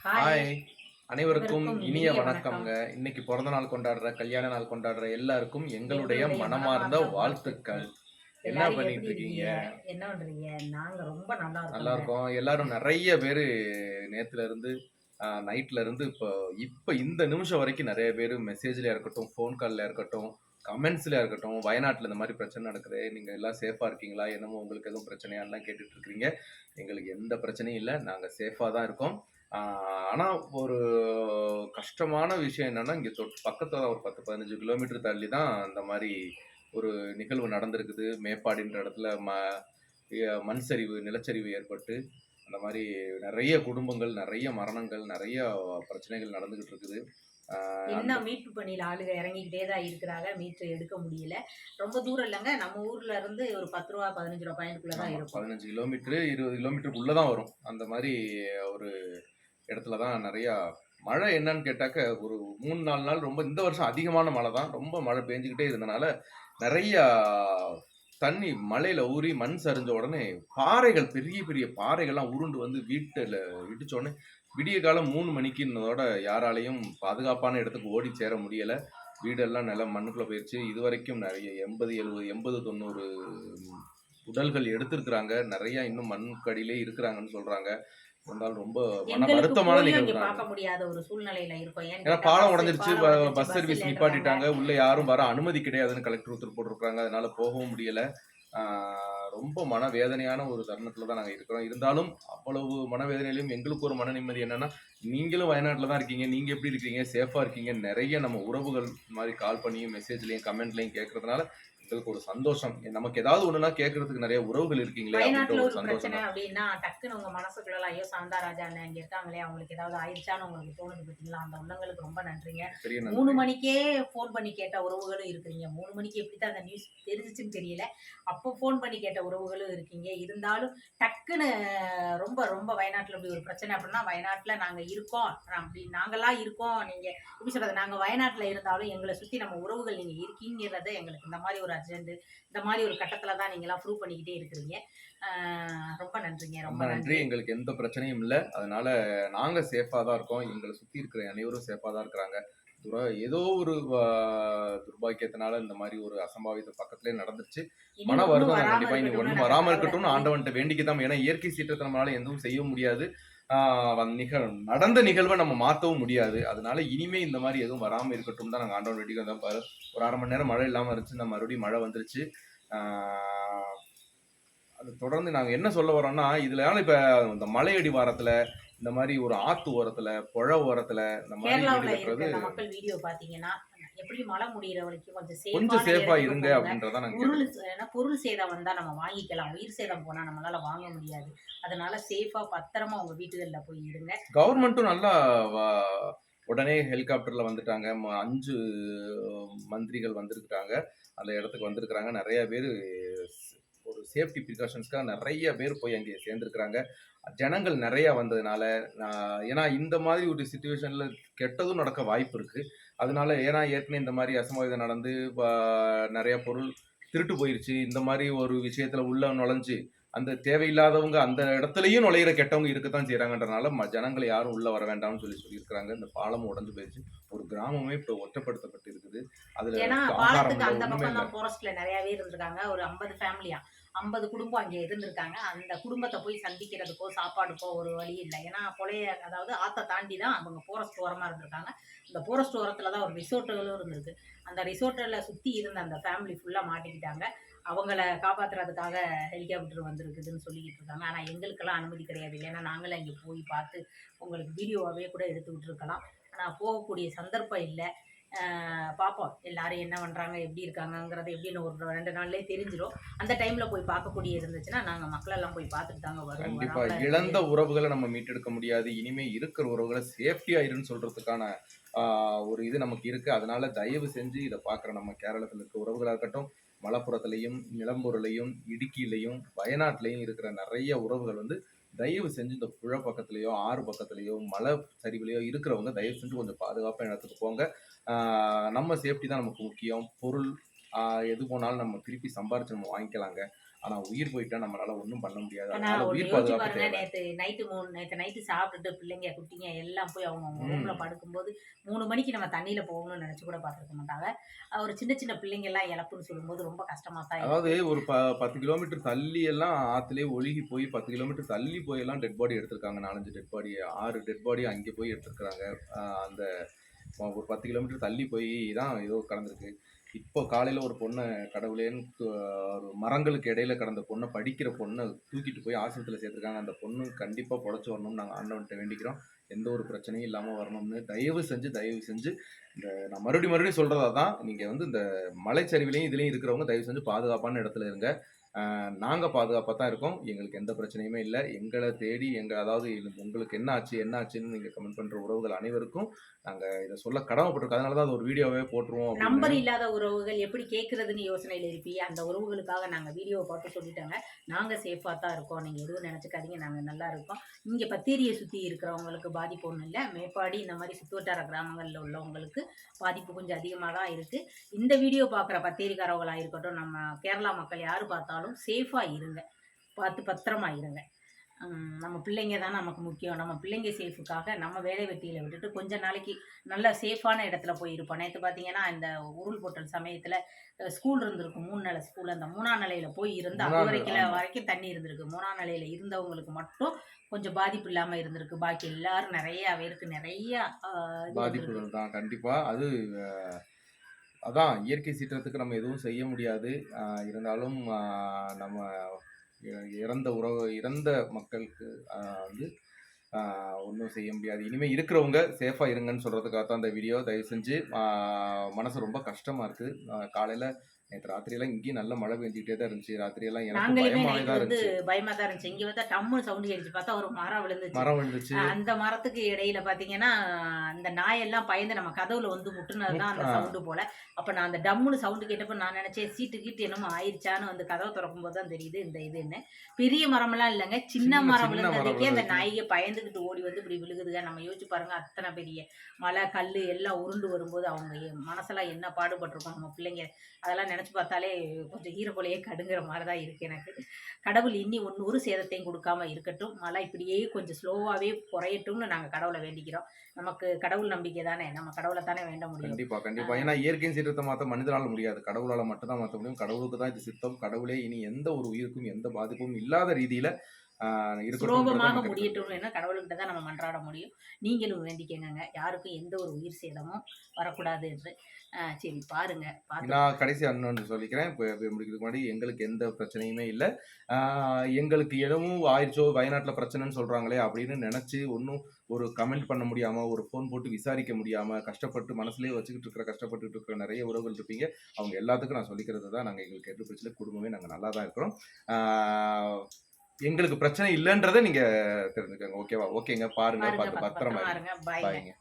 Hi அனைவருக்கும் இனிய வணக்கம்ங்க இன்னைக்கு பிறந்த நாள் கொண்டாடுற கல்யாண நாள் கொண்டாடுற எல்லாருக்கும் எங்களுடைய மனமார்ந்த வாழ்த்துக்கள். என்ன பண்ணிட்டு இருக்கீங்க? என்ன பண்றீங்க? நாங்க ரொம்ப நல்லா இருக்கோம் நல்லா இருக்கோம் எல்லாரும் நிறைய பேர் நேத்துல இருந்து நைட்ல இருந்து இப்போ இப்போ இந்த நிமிஷம் வரைக்கும் நிறைய பேர் மெசேஜ்ல இருக்கட்டும் ஃபோன் கால்ல இருக்கட்டும் கமெண்ட்ஸ்ல இருக்கட்டும் வயநாட்டுல இந்த மாதிரி பிரச்சனை நடக்குது நீங்க எல்லாம் சேஃபா இருக்கீங்களா? என்னமோ உங்களுக்கு எதுவும் பிரச்சனையா எல்லாம் கேட்டுட்டு இருக்கிறீங்க எங்களுக்கு எந்த பிரச்சனையும் இல்லை. நாங்க சேஃபா தான் இருக்கோம். ஆஹ் ஆனா ஒரு கஷ்டமான விஷயம் என்னன்னா இங்க தொட்டு பக்கத்துல ஒரு பத்து பதினஞ்சு கிலோமீட்டர் தள்ளி தான் இந்த மாதிரி ஒரு நிகழ்வு நடந்திருக்குது. மேப்பாடின்ற இடத்துல ம மண் சரிவு நிலச்சரிவு ஏற்பட்டு அந்த மாதிரி நிறைய குடும்பங்கள் நிறைய மரணங்கள் நிறைய பிரச்சனைகள் நடந்துகிட்டு இருக்குது. ஆஹ் இன்னும் மீட்பு பணியில ஆளுங்க இறங்கிக்கிட்டே தான் இருக்கிறாங்க. மீட்ரு எடுக்க முடியல. ரொம்ப தூரம் இல்லைங்க. நம்ம ஊர்ல இருந்து ஒரு பத்து ரூபா பதினஞ்சு ரூபா பாயிண்ட்குள்ள தான் இருக்கும். பதினஞ்சு கிலோமீட்டர் இருபது கிலோமீட்டருக்குள்ள தான் வரும். அந்த மாதிரி ஒரு இடத்துல தான் நிறையா மழை என்னன்னு கேட்டாக்க ஒரு மூணு நாலு நாள் ரொம்ப இந்த வருஷம் அதிகமான மழை தான். ரொம்ப மழை பெஞ்சுக்கிட்டே இருந்தனால நிறைய தண்ணி மலையில ஊறி மண் சரிஞ்ச உடனே பாறைகள் பெரிய பெரிய பாறைகள்லாம் உருண்டு வந்து வீட்டில் இடிச்ச உடனே விடிய காலம் மூணு மணிக்குன்னதோட யாராலையும் பாதுகாப்பான இடத்துக்கு ஓடி சேர முடியல. வீடெல்லாம் நல்லா மண்ணுக்குள்ள போயிடுச்சு இது வரைக்கும் நிறைய எண்பது எழுபது எண்பது தொண்ணூறு உடல்கள் எடுத்திருக்கிறாங்க. நிறைய இன்னும் மண்ணுக்கடியிலே இருக்கிறாங்கன்னு சொல்றாங்க. ரொம்ப மன வருத்தமான நிகழ்வு. பார்க்க முடியாத ஒரு சூழ்நிலையில இருக்கும். ஏன்னு பாலம் உடஞ்சிருச்சு பஸ் சர்வீஸ். நிப்பாட்டிட்டாங்க உள்ள யாரும் வர அனுமதி கிடையாதுன்னு கலெக்டர் உத்தரவு போட்டிருக்காங்க அதனால போகவும் முடியல. ஆஹ் ரொம்ப மனவேதனையான ஒரு தருணத்துல தான் நாங்க இருக்கிறோம். இருந்தாலும் அவ்வளவு மனவேதனையிலும் எங்களுக்கு ஒரு மன நிம்மதி என்னன்னா நீங்களும் வயநாட்டுல தான் இருக்கீங்க நீங்க எப்படி இருக்கீங்க சேஃபா இருக்கீங்க நிறைய நம்ம உறவுகள் மாதிரி கால் பண்ணியும் மெசேஜ்லயும் கமெண்ட்லயும் கேட்கறதுனால எங்களுக்கு ஒரு சந்தோஷம். நமக்கு ஏதாவது ஒண்ணுனா கேட்கறதுக்கு நிறைய உறவுகள் இருக்கீங்களே வயநாட்டுல ஒரு பிரச்சனை. அப்படின்னா டக்குன்னு உங்க மனசுக்குள்ள ஐயோ சாந்தா ராஜா அண்ணன் இங்க இருக்காங்களே அவங்களுக்கு ஏதாவது ஆயிடுச்சான்னு உங்களுக்கு தோணுது பார்த்தீங்களா? அந்த உள்ளங்களுக்கு ரொம்ப நன்றிங்க. மூணு மணிக்கே ஃபோன் பண்ணி கேட்ட உறவுகளும் இருக்கிறீங்க. மூணு மணிக்கு எப்படி தான் அந்த நியூஸ் தெரிஞ்சிச்சுன்னு தெரியல. அப்போ ஃபோன் பண்ணி கேட்ட உறவுகளும் இருக்கீங்க. இருந்தாலும் டக்குன்னு ரொம்ப ரொம்ப வயநாட்டில் இப்படி ஒரு பிரச்சனை அப்படின்னா வயநாட்டில் நாங்கள் இருக்கோம். அப்படி நாங்களாம் இருக்கோம். நீங்கள் எப்படி சொல்கிறது நாங்கள் வயநாட்டில் இருந்தாலும் எங்களை சுற்றி நம்ம உறவுகள் நீங்கள் இருக்கீங்கிறத எங்களுக்கு இந்த மாதிரி ஒரு அர்ஜென்ட் இந்த மாதிரி ஒரு கட்டத்தில் தான் நீங்களாம் ப்ரூவ் பண்ணிக்கிட்டே இருக்கிறீங்க. ரொம்ப நன்றிங்க ரொம்ப நன்றி. எங்களுக்கு எந்த பிரச்சனையும் இல்லை. அதனால நாங்க சேஃபா தான் இருக்கோம். எங்களை சுத்தி இருக்கிற அனைவரும் சேஃபா தான் இருக்கிறாங்க. துர- ஏதோ ஒரு துர்பாக்கியத்தினால இந்த மாதிரி ஒரு அசம்பாவிதம் பக்கத்திலே நடந்துருச்சு. இனி மன வருத்தம் கண்டிப்பா இனி இருக்கட்டும்னு ஒன்றும் வராம கடவுளை இருக்கட்டும்னு ஆண்டவன்ட்ட வேண்டிக்கதான். ஏன்னா இயற்கை சீற்றத்தை நம்மளால எதுவும் செய்ய முடியாது. நிகழ் நடந்த நிகழ்வை நம்ம மாத்தவும் முடியாது. அதனால இனிமே இந்த மாதிரி எதுவும் வராம இருக்கட்டும் தான் நாங்க ஆண்டவன் வேண்டிக்க வந்தோம் பாரு. ஒரு அரை மணி நேரம் மழை இல்லாம இருந்துச்சு. இந்த மறுபடியும் மழை வந்துருச்சு. அது தொடர்ந்து நாங்க என்ன சொல்ல வரோம்னா இதுல இப்ப இந்த மலையடி வாரத்துல இந்த மாதிரி ஒரு ஆத்து ஓரத்துல புழ ஓரத்துல இந்த மாதிரி வீடு எப்படி மழை முடியிற வரைக்கும் கொஞ்சம் கொஞ்சம் சேஃபா இருங்க. அப்படின்றத பொருள் ஏன்னா பொருள் சேதம் வந்தா நம்ம வாங்கிக்கலாம். உயிர் சேதம் போனா நம்மளால வாங்க முடியாது. அதனால சேஃபா பத்திரமா உங்க வீட்டுகள்ல போய் இருங்க. கவர்மெண்ட்டும் நல்லா உடனே ஹெலிகாப்டர்ல வந்துட்டாங்க. அஞ்சு மந்திரிகள் வந்திருக்காங்க அந்த இடத்துக்கு வந்திருக்கிறாங்க. நிறைய பேர் ஒரு சேஃப்டி ப்ரிகாஷன்ஸ்க்காக நிறைய பேர் போய் அங்கே சேர்ந்துருக்கிறாங்க. ஜனங்கள் நிறைய வந்ததுனால ஏன்னா இந்த மாதிரி ஒரு சுச்சுவேஷன்ல கெட்டதும் நடக்க வாய்ப்பு இருக்கு. அதனால ஏன்னா ஏற்கனவே இந்த மாதிரி அசம்பாவிதம் நடந்து நிறைய பொருள் திருட்டு போயிருச்சு. இந்த மாதிரி ஒரு விஷயத்துல உள்ள நுழைஞ்சு அந்த தேவையில்லாதவங்க அந்த இடத்துலயும் நுழையிற கெட்டவங்க இருக்கத்தான் செய்யறாங்கன்றனால ஜனங்களை யாரும் உள்ள வர வேண்டாம்னு சொல்லி சொல்லியிருக்கிறாங்க. இந்த பாலமும் உடைஞ்சு போயிருச்சு. ஒரு கிராமமே இப்போ ஒற்றப்படுத்தப்பட்டு இருக்குது அதுல ஆகாரம் நிறையவே இருந்திருக்காங்க. ஒரு ஐம்பது ஃபேமிலியா ஐம்பது குடும்பம் அங்கே இருந்திருக்காங்க. அந்த குடும்பத்தை போய் சந்திக்கிறதுக்கோ சாப்பாடுக்கோ ஒரு வழி இல்லை. ஏன்னா புலைய அதாவது ஆத்தை தாண்டி தான் அவங்க போரஸ்ட் ஓரமாக இருந்திருக்காங்க. இந்த போரஸ்ட் ஓரத்தில் தான் ஒரு ரிசோர்ட்டுகளும் இருந்திருக்கு. அந்த ரிசோர்ட்டில் சுற்றி இருந்த அந்த ஃபேமிலி ஃபுல்லாக மாட்டிக்கிட்டாங்க. அவங்கள காப்பாற்றுறதுக்காக ஹெலிகாப்டர் வந்திருக்குதுன்னு சொல்லிக்கிட்டு இருக்காங்க. ஆனால் எங்களுக்கெல்லாம் அனுமதி கிடையாது. ஏன்னா நாங்களும் அங்கே போய் பார்த்து உங்களுக்கு வீடியோவாகவே கூட எடுத்து இருக்கலாம் ஆனால் போகக்கூடிய சந்தர்ப்பம் இல்லை. பார்ப்போம் எல்லாரும் என்ன பண்ணுறாங்க எப்படி இருக்காங்கங்கிறது எப்படின்னு ஒரு ரெண்டு நாள்லயே தெரிஞ்சிடும் அந்த டைமில் போய் பார்க்கக்கூடிய இருந்துச்சுன்னா நாங்கள் மக்களெல்லாம் போய் பார்த்துட்டு தாங்க வருவோம் கண்டிப்பா. வராமலாம் இருக்க இழந்த உறவுகளை நம்ம மீட்டெடுக்க முடியாது. இனிமே இருக்கிற உறவுகளை சேஃப்டியா இருன்னு சொல்றதுக்கான ஆஹ், ஒரு இது நமக்கு இருக்கு. அதனால தயவு செஞ்சு இதை பார்க்குற நம்ம கேரளத்தில் இருக்க உறவுகளா இருக்கட்டும் மலப்புறத்துலையும் நிலம்பூர்லையும் இடுக்கிலையும் வயநாட்டிலையும் இருக்கிற நிறைய உறவுகள் வந்து தயவு செஞ்சு இந்த புழ பக்கத்துலயோ ஆறு பக்கத்துலயோ மலை சரிவுலையோ இருக்கிறவங்க தயவு செஞ்சு கொஞ்சம் பாதுகாப்பாக இடத்துக்கு போங்க. ஆஹ் நம்ம சேஃப்டி தான் நமக்கு முக்கியம். பொருள் ஆஹ் எது போனாலும் நம்ம திருப்பி சம்பாரிச்சு நம்ம வாங்கிக்கலாங்க. ஆனா உயிர் போயிட்டா நம்மளால ஒண்ணும் பண்ண முடியாது. அதனால உயிர் பாதுகாப்பு நேத்து நைட்டு மூணு நேத்து நைட்டு சாப்பிட்டுட்டு பிள்ளைங்க குட்டிங்க எல்லாம் போய் அவங்க அவங்க. ரூம்ல படுக்கும்போது மூணு மணிக்கு நம்ம தண்ணியில போகணும்னு நினைச்சு கூட பார்த்துருக்க மாட்டாங்க. ஒரு சின்ன சின்ன பிள்ளைங்க எல்லாம் இழப்புன்னு சொல்லும்போது ரொம்ப கஷ்டமா தான். அதாவது ஒரு ப பத்து கிலோமீட்டர் தள்ளி எல்லாம் ஆத்துலயே ஒழுகி போய் பத்து கிலோமீட்டர் தள்ளி போய் எல்லாம் டெட் பாடி எடுத்திருக்காங்க. நாலஞ்சு டெட் பாடி ஆறு டெட் பாடி அங்கே போய் எடுத்திருக்காங்க ஆஹ் அந்த ஒரு பத்து கிலோமீட்டர் தள்ளி போய் தான் ஏதோ கடந்திருக்கு. இப்போ காலையில் ஒரு பொண்ணை கடவுளேன்னு ஒரு மரங்களுக்கு இடையில கடந்த பொண்ணை படிக்கிற பொண்ணை தூக்கிட்டு போய் ஆசிரமத்தில் சேர்த்துருக்காங்க. அந்த பொண்ணு கண்டிப்பாக பொழைச்சி வரணும்னு நாங்கள் ஆண்டவன்கிட்ட வேண்டிக்கிறோம். எந்த ஒரு பிரச்சனையும் இல்லாமல் வரணும்னு தயவு செஞ்சு தயவு செஞ்சு இந்த நான் மறுபடியும் மறுபடியும் சொல்கிறதா தான் நீங்கள் வந்து இந்த மலைச்சரிவிலையும் இதுலேயும் இருக்கிறவங்க தயவு செஞ்சு பாதுகாப்பான இடத்துல இருங்க. நாங்கள் பாதுகாப்பாக தான் இருக்கோம். எங்களுக்கு எந்த பிரச்சனையுமே இல்லை. எங்களை தேடி எங்கள் அதாவது உங்களுக்கு என்ன ஆச்சு என்ன ஆச்சுன்னு நீங்கள் கமெண்ட் பண்ணுற உறவுகள் அனைவருக்கும் நாங்கள் இதை சொல்ல கடமைப்பட்டிருக்கோம். அதனால தான் அது ஒரு வீடியோவே போட்டுருவோம் நம்பர் இல்லாத உறவுகள் எப்படி கேட்குறதுன்னு யோசனையில் இருப்பீ அந்த உறவுகளுக்காக நாங்கள் வீடியோவை பார்த்து சொல்லிட்டாங்க. நாங்க சேஃபாக தான் இருக்கோம். நீங்கள் எதுவும் நினச்சிக்காதீங்க. நாங்கள் நல்லா இருக்கோம். இங்கே பத்தேரியை சுற்றி இருக்கிறவங்களுக்கு பாதிப்பு ஒன்றும் இல்லை. மேப்பாடி இந்த மாதிரி சுற்றுவட்டார கிராமங்களில் உள்ளவங்களுக்கு பாதிப்பு கொஞ்சம் அதிகமாக தான் இருக்கு. இந்த வீடியோ பார்க்குற பத்தேரிக்காரவங்களாக இருக்கட்டும் நம்ம கேரளா மக்கள் யார் பார்த்தாலும் பார்த்தாலும் சேஃபா இருங்க. பார்த்து பத்திரமா இருங்க. நம்ம பிள்ளைங்க தான் நமக்கு முக்கியம். நம்ம பிள்ளைங்க சேஃபுக்காக நம்ம வேலை வெட்டியில் விட்டுட்டு கொஞ்ச நாளைக்கு நல்ல சேஃபான இடத்துல போய் இருப்போம். நேற்று பார்த்தீங்கன்னா இந்த உருள் பொட்டல் சமயத்தில் ஸ்கூல் இருந்திருக்கும் மூணு நிலை ஸ்கூல் அந்த மூணாம் நிலையில போய் இருந்து அது வரைக்கும். வரைக்கும் தண்ணி இருந்திருக்கு. மூணாம் நிலையில இருந்தவங்களுக்கு மட்டும் கொஞ்சம் பாதிப்பு இல்லாமல் இருந்திருக்கு. பாக்கி எல்லாரும் நிறைய பேருக்கு நிறைய. பாதிப்புகள் தான். கண்டிப்பாக அது அதான் இயற்கை சீற்றத்துக்கு நம்ம எதுவும் செய்ய முடியாது. இருந்தாலும் நம்ம இறந்த உறவு இறந்த மக்களுக்கு வந்து ஒன்றும் செய்ய முடியாது. இனிமேல் இருக்கிறவங்க சேஃபாக இருங்கன்னு சொல்கிறதுக்காக தான் இந்த வீடியோ தயவு செஞ்சு மனசு ரொம்ப கஷ்டமாக இருக்குது காலையில் நேற்று ராத்திரியெல்லாம் இங்கேயும் நல்ல மழை பெஞ்சிக்கிட்டே தான் இருந்துச்சு. ராத்திரியெல்லாம் எனக்கு நைட் தான் இருந்துச்சு. பயமா தான் இருந்துச்சு. இங்க வந்து டம்மு சவுண்டு கேட்டுச்சு. பார்த்தா ஒரு மரம் விழுந்துச்சு. மரம் விழுந்துச்சு. அந்த மரத்துக்கு இடையில பாத்தீங்கன்னா அந்த நாயெல்லாம் பயந்து நம்ம கதவுல வந்து முட்டுனதுதான் அந்த. சவுண்டு போல. அப்ப நான் அந்த டம்முன்னு சவுண்டு கேட்டப்ப நான் நினைச்சேன் சீட்டு கீட்டு என்னமோ ஆயிருச்சான்னு வந்து கதவை திறக்கும் போது தான் தெரியுது இந்த இதுன்னு. பெரிய மரமெல்லாம் இல்லைங்க. சின்ன மரம் மரம் விழுந்ததுக்கே அந்த. நாய்க்கு பயந்துகிட்டு ஓடி வந்து இப்படி விழுகுதுங்க. நம்ம யோசிச்சு பாருங்க அத்தனை பெரிய மலை கல் எல்லாம் உருண்டு வரும்போது அவங்க மனசெல்லாம் என்ன பாடுபட்டிருக்கும் நம்ம பிள்ளைங்க. அதெல்லாம் நினைச்சு பார்த்தாலே கொஞ்சம் ஈரப்பொலையே கடுங்கிற மாதிரி தான் இருக்கு எனக்கு. கடவுள் இன்னி ஒன்று ஒரு சேதத்தையும் கொடுக்காம இருக்கட்டும். மழை இப்படியே கொஞ்சம் ஸ்லோவாகவே குறையட்டும்னு நாங்கள் கடவுளை வேண்டிக்கிறோம். நமக்கு கடவுள் நம்பிக்கை தானே. நம்ம கடவுளை தானே வேண்ட முடியும். கண்டிப்பா கண்டிப்பா. ஏன்னா இயற்கையின் சீற்றத்தை மாத்த மனிதனால முடியாது. கடவுளால மட்டும்தான் மாத்த முடியும். கடவுளுக்கு தான் இது சித்தம். கடவுளே இனி எந்த ஒரு உயிருக்கும் எந்த பாதிப்பும் இல்லாத ரீதியில சுலபமாக முடியட்டும் என்ன கடவுள்கிட்ட தான் நம்ம மன்றாட முடியும். நீங்களும் வேண்டிக்கங்க யாருக்கும் எந்த ஒரு உயிர் சேதமும் வரக்கூடாது என்று. சரி பாருங்க. நான் கடைசி அண்ணன் சொல்லிக்கிறேன். இப்போ முடிக்கிறதுக்கு முன்னாடி எங்களுக்கு எந்த பிரச்சனையுமே இல்லை. எங்களுக்கு எதுவும் ஆயிடுச்சோ வயநாட்டில் பிரச்சனைன்னு சொல்கிறாங்களே அப்படின்னு நினச்சி ஒன்றும் ஒரு கமெண்ட் பண்ண முடியாமல் ஒரு ஃபோன் போட்டு விசாரிக்க முடியாமல் கஷ்டப்பட்டு மனசுலேயே வச்சுக்கிட்டு இருக்கிற கஷ்டப்பட்டுட்டு இருக்கிற நிறைய உறவுகள் இருப்பீங்க. அவங்க எல்லாத்துக்கும் நான் சொல்லிக்கிறது தான் நாங்கள் எங்களுக்கு எட்டு பிரச்சனை குடும்பமே நாங்கள் நல்லா தான் இருக்கிறோம். ஆஹ், எங்களுக்கு பிரச்சனை இல்லைன்றதை நீங்கள் தெரிஞ்சுக்கோங்க. ஓகேவா ஓகேங்க பாருங்க பாருங்க பார்த்து பத்திரமா பாய்ங்க